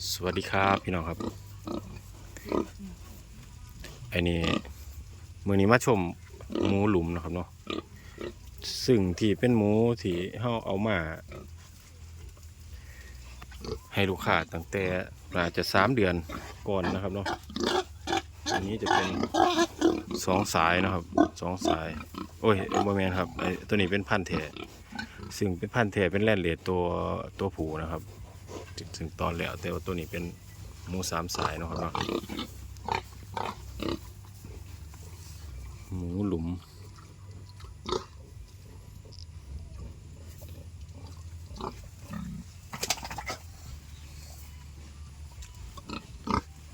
สวัสดีครับพี่น้องครับไอ้นี่มือนี้มาชมหมูหลุมนะครับเนาะซึ่งที่เป็นหมูที่เฮาเอามา ให้ลูกค้าตั้งแต่น่าจจะสามเดือนก่อนนะครับเนาะอันนี้จะเป็นสองสายนะครับสองสาย โอ้ยโมแมนครับไอตัวนี้เป็นพันธุ์แท้ซึ่งเป็นพันธุ์แท้เป็นแลนเลดตัวตัวผูนะครับ ถึงตอนแล้วแต่ว่าตัวนี้เป็นหมูสามสายเนาะครับเนาะหมูหลุม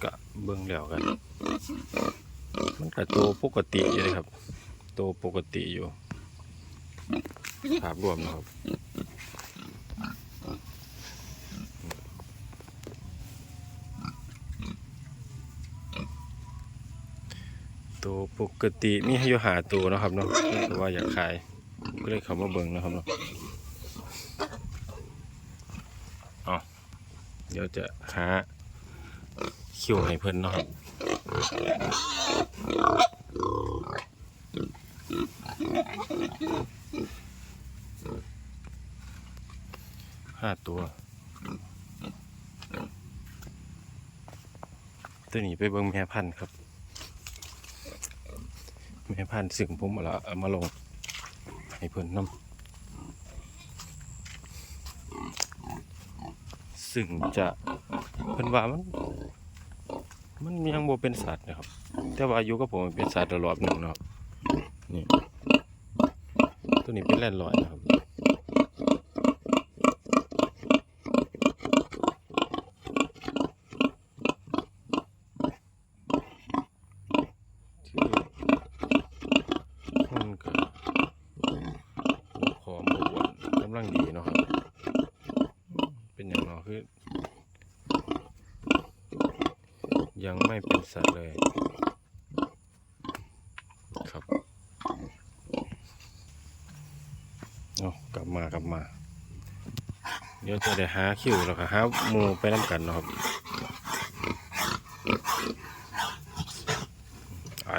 กะเบิ่งแล้วกัน มันก็โตปกติอยู่เลยครับโตปกติอยู่ภาพรวมนะครับ ตัวปกติมีให้อยู่หาตัวนะครับเนาะแต่ว่าอยากขายก็เลยเขามาเบิ่งนะครับเนาะเอาเดี๋ยวจะหาคิวให้เพิ่นเนาะครับห้าตัว ตัวนี้ไปเบิ่งแม่พันธุ์ครับ แม่พันธุ์สึงผมเอาละเอามาลงให้เพิ่นนำสึ่งจะเพิ่นว่ามันมันยังบ่เป็นสัตว์นะครับ แต่ว่าอายุกับผมเป็นสัตว์ตลอดหนึ่งเนาะนี่ตัวนี้เป็นแล่นลอยนะครับ ที่มันก็ขอมบวนกำลังดีเนาะครับ เป็นอย่างเนาะคือ ยังไม่เป็นสัตว์เลยครับเอากลับมากลับมา เดี๋ยวจะได้หาคิวแล้วก็หาหมูไปน้ำกันเนาะครับไอ